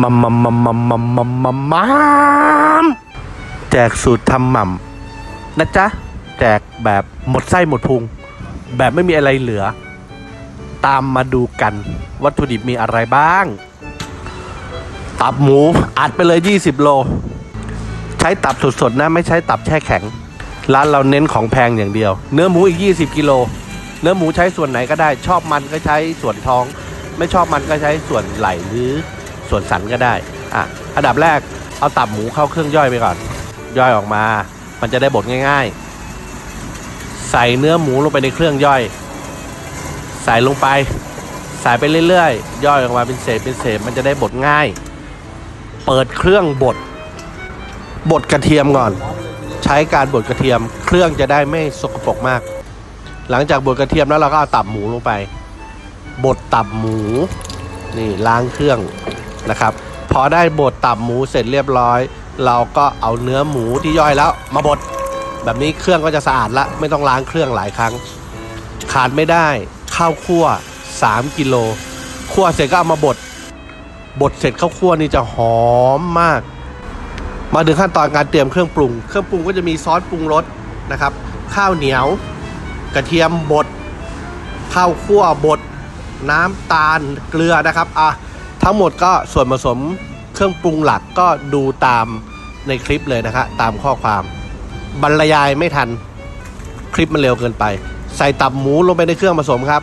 มัมมัมมัมมัมมัมมัมมัมมัมแจกสูตรทำหม่ำนะจ๊ะ แจกแบบหมดไส้หมดพุง แบบไม่มีอะไรเหลือ ตามมาดูกัน วัตถุดิบมีอะไรบ้าง ตับหมูอัดไปเลย 20 โล ใช้ตับสดๆนะไม่ใช้ตับแช่แข็ง ร้านเราเน้นของแพงอย่างเดียว เนื้อหมูอีก 20 กิโล เนื้อหมูใช้ส่วนไหนก็ได้ ชอบมันก็ใช้ส่วนท้อง ไม่ชอบมันก็ใช้ส่วนไหล่หรือ วนสันก็ได้อะอันดับแรกเอาตับหมูเข้าเครื่องย่อยไปก่อน ย่อยออกมา มันจะได้บดง่ายๆ ใส่เนื้อหมูลงไปในเครื่องย่อย ใส่ลงไป ใส่ไปเรื่อยๆ ย่อยออกมาเป็นเศษเป็นเศษมันจะได้บดง่าย เปิดเครื่องบดบดกระเทียมก่อน ใช้การบดกระเทียม เครื่องจะได้ไม่สกปรกมาก หลังจากบดกระเทียมแล้วเราก็เอาตับหมูลงไปบดตับหมูนี่ล้างเครื่อง นะครับพอได้บดตับหมูเสร็จเรียบร้อย เราก็เอาเนื้อหมูที่ย่อยแล้วมาบดแบบนี้เครื่องก็จะสะอาดละไม่ต้องล้างเครื่องหลายครั้ง ขาดไม่ได้ข้าวคั่ว 3 กิโลคั่วเสร็จก็เอามาบดบดเสร็จข้าวคั่วนี่จะหอมมาก มาถึงขั้นตอนการเตรียมเครื่องปรุง เครื่องปรุงก็จะมีซอสปรุงรสนะครับ ข้าวเหนียว กระเทียมบดข้าวคั่วบดน้ำตาลเกลือนะครับอะ ทั้งหมดก็ส่วนผสมเครื่องปรุงหลักก็ดูตามในคลิปเลยนะครับตามข้อความ บรรยายไม่ทันคลิปมันเร็วเกินไป ใส่ตับหมูลงไปในเครื่องผสมครับ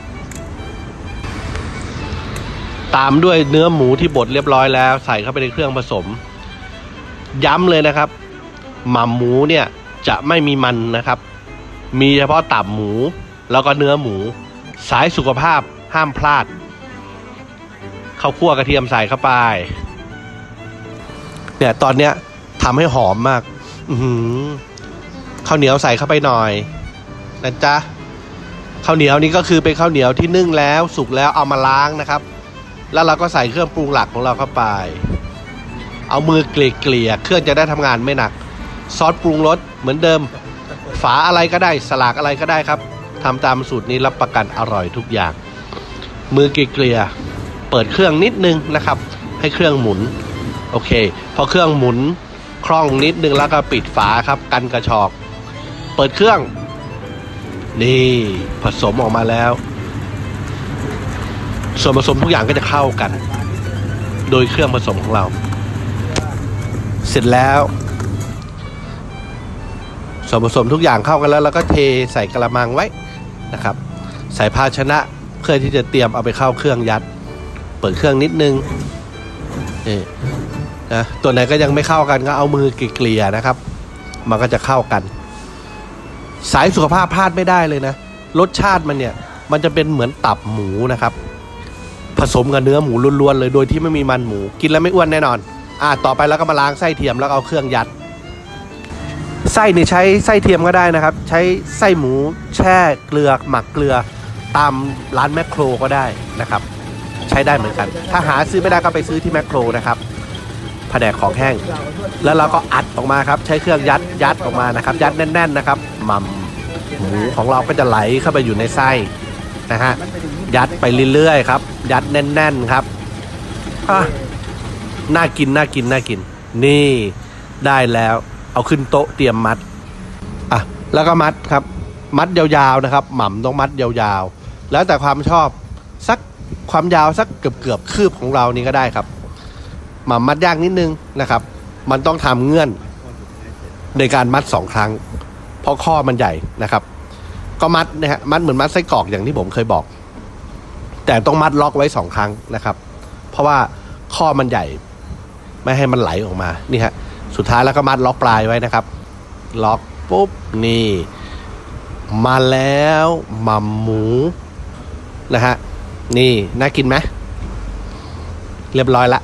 ตามด้วยเนื้อหมูที่บดเรียบร้อยแล้ว ใส่เข้าไปในเครื่องผสม ย้ำเลยนะครับ หม่ำหมูเนี่ยจะไม่มีมันนะครับ มีเฉพาะตับหมูแล้วก็เนื้อหมู สายสุขภาพห้ามพลาด ข้าวคั่วกระเทียมใส่เข้าไป เนี่ยตอนเนี้ยทำให้หอมมาก อือหือข้าวเหนียวใส่เข้าไปหน่อยนะจ๊ะข้าวเหนียวนี้ก็คือเป็นข้าวเหนียวที่นึ่งแล้วสุกแล้วเอามาล้างนะครับ แล้วเราก็ใส่เครื่องปรุงหลักของเราเข้าไป เอามือเกลี่ยๆเครื่องจะได้ทำงานไม่หนัก ซอสปรุงรสเหมือนเดิม ฝาอะไรก็ได้สลากอะไรก็ได้ครับทำตามสูตรนี้รับประกันอร่อยทุกอย่าง มือเกลี่ย เปิดเครื่องนิดนึงนะครับ ให้เครื่องหมุน โอเค พอเครื่องหมุนคล่องนิดนึงแล้วก็ปิดฝาครับ กันกระชอก เปิดเครื่อง นี่ผสมออกมาแล้ว ส่วนผสมทุกอย่างก็จะเข้ากัน โดยเครื่องผสมของเรา เสร็จแล้ว ส่วนผสมทุกอย่างเข้ากันแล้วเราก็เทใส่กระมังไว้นะครับ ใส่ภาชนะเพื่อที่จะเตรียมเอาไปเข้าเครื่องยัด เปิดเครื่องนิดนึงนี่นะตัวไหนก็ยังไม่เข้ากันก็เอามือเกลี่ยนะครับ มันก็จะเข้ากัน สายสุขภาพพลาดไม่ได้เลยนะรสชาติมันเนี่ยมันจะเป็นเหมือนตับหมูนะครับ ผสมกับเนื้อหมูล้วนๆเลยโดยที่ไม่มีมันหมู กินแล้วไม่อ้วนแน่นอน อะต่อไปแล้วก็มาล้างไส้เทียมแล้วเอาเครื่องยัดไส้นี่ใช้ไส้เทียมก็ได้นะครับ ใช้ไส้หมูแช่เกลือหมักเกลือตามร้านแมคโครก็ได้นะครับ ใช้ได้เหมือนกัน ถ้าหาซื้อไม่ได้ก็ไปซื้อที่แมคโครนะครับแผนกของแห้ง แล้วเราก็อัดออกมาครับ ใช้เครื่องยัดยัดออกมานะครับ ยัดแน่น ๆนะครับหม่ำหมูของเราก็จะไหลเข้าไปอยู่ในไส้นะฮะยัดไปเรื่อยๆครับ ยัดแน่น ๆครับอะน่ากินน่ากินน่ากิน นี่ได้แล้ว เอาขึ้นโต๊ะเตรียมมัดอะแล้วก็มัดครับ มัดยาวๆนะครับ หม่ำต้องมัดยาวๆ แล้วแต่ความชอบสัก ความยาวสักเกือบๆคืบของเรานี่ก็ได้ครับหม่ำมัดยากนิดนึงนะครับ มันต้องทำเงื่อนในการมัดสองครั้ง เพราะข้อมันใหญ่นะครับ ก็มัดนะฮะมัดเหมือนมัดไส้กรอกอย่างที่ผมเคยบอก แต่ต้องมัดล็อกไว้สองครั้งนะครับ เพราะว่าข้อมันใหญ่ ไม่ให้มันไหลออกมานี่ฮะสุดท้ายแล้วก็มัดล็อกปลายไว้นะครับ ล็อกปุ๊บนี่ มาแล้วม่ำหมูนะฮะ นี่ น่ากินไหมเรียบร้อยละ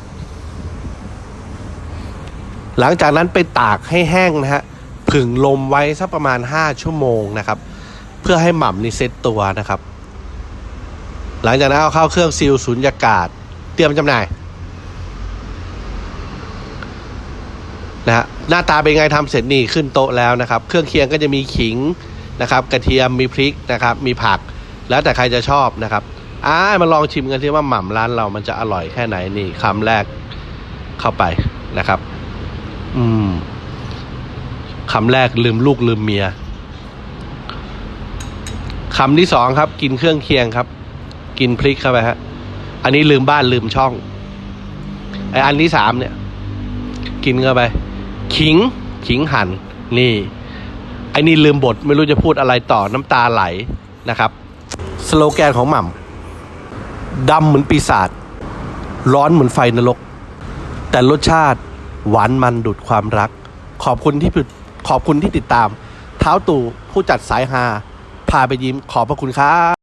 หลังจากนั้นไปตากให้แห้งนะฮะผึ่งลมไว้สักประมาณ 5 ชั่วโมงนะครับ เพื่อให้หม่ำนี่เซ็ตตัวนะครับ หลังจากนั้นเอาเข้าเครื่องซีลสูญญากาศ เตรียมจำหน่ายนะฮะหน้าตาเป็นไงทำเสร็จนี่ขึ้นโต๊ะแล้วนะครับ เครื่องเคียงก็จะมีขิงนะครับ กระเทียมมีพริกนะครับ มีผัก แล้วแต่ใครจะชอบนะครับ อ่ามาลองชิมกันสิว่าหม่ำร้านเรามันจะอร่อยแค่ไหนนี่คำแรกเข้าไปนะครับ อืมคำแรกลืมลูกลืมเมียคำที่สองครับ กินเครื่องเคียงครับ กินพริกเข้าไปฮะอันนี้ลืมบ้านลืมช่องไออันที่สามเนี่ย กินเข้าไป ขิง ขิงหั่นนี่ไอ้นี่ลืมบทไม่รู้จะพูดอะไรต่อน้ำตาไหลนะครับ สโลแกนของหม่ำ ดำเหมือนปีศาจร้อนเหมือนไฟนรก แต่รสชาติหวานมันดุดความรัก ขอบคุณที่ขอบคุณที่ติดตาม เท้าตู่ผู้จัดสายฮาพาไปยิ้มขอบพระคุณครับ